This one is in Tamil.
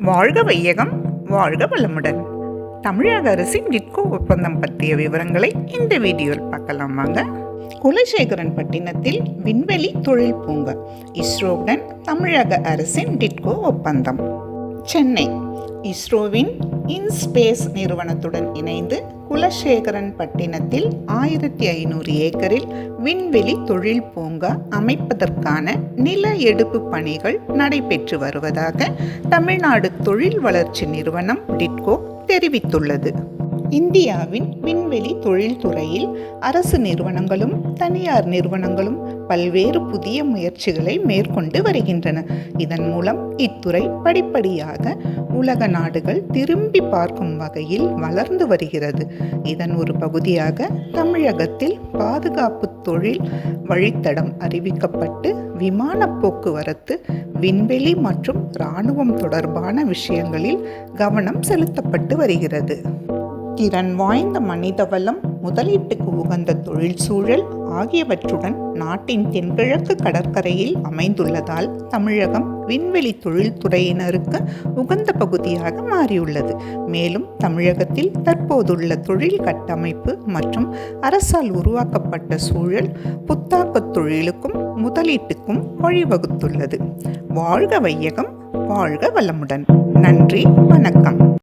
வாழ்க வையகம் வாழ்க வளமுடன். தமிழக அரசின் டிட்கோ ஒப்பந்தம் பற்றிய விவரங்களை இந்த வீடியோவில் பார்க்கலாம் வாங்க. குலசேகரன் பட்டினத்தில் விண்வெளி தொழில் பூங்கா இஸ்ரோவுடன் தமிழக அரசின் டிட்கோ ஒப்பந்தம். சென்னை இஸ்ரோவின் இன்ஸ்பேஸ் நிறுவனத்துடன் இணைந்து குலசேகரன் பட்டினத்தில் ஆயிரத்தி ஐநூறு ஏக்கரில் விண்வெளி தொழில் பூங்கா அமைப்பதற்கான நில எடுப்பு பணிகள் நடைபெற்று வருவதாக தமிழ்நாடு தொழில் வளர்ச்சி நிறுவனம் டிட்கோ தெரிவித்துள்ளது. இந்தியாவின் விண்வெளி தொழில்துறையில் அரசு நிறுவனங்களும் தனியார் நிறுவனங்களும் பல்வேறு புதிய முயற்சிகளை மேற்கொண்டு வருகின்றன. இதன் மூலம் இத்துறை படிப்படியாக உலக நாடுகள் திரும்பி பார்க்கும் வகையில் வளர்ந்து வருகிறது. இதன் ஒரு பகுதியாக தமிழகத்தில் பாதுகாப்பு தொழில் வழித்தடம் அறிவிக்கப்பட்டு விமான போக்குவரத்து விண்வெளி மற்றும் இராணுவம் தொடர்பான விஷயங்களில் கவனம் செலுத்தப்பட்டு வருகிறது. திறன் வாய்ந்த மனிதவளம் முதலீட்டுக்கு உகந்த தொழில் சூழல் ஆகியவற்றுடன் நாட்டின் தென்கிழக்கு கடற்கரையில் அமைந்துள்ளதால் தமிழகம் விண்வெளி தொழில்துறையினருக்கு உகந்த பகுதியாக மாறியுள்ளது. மேலும் தமிழகத்தில் தற்போதுள்ள தொழில் கட்டமைப்பு மற்றும் அரசால் உருவாக்கப்பட்ட சூழல் புத்தாக்க தொழிலுக்கும் முதலீட்டுக்கும் வழிவகுத்துள்ளது. வாழ்க வையகம் வாழ்க வளமுடன். நன்றி வணக்கம்.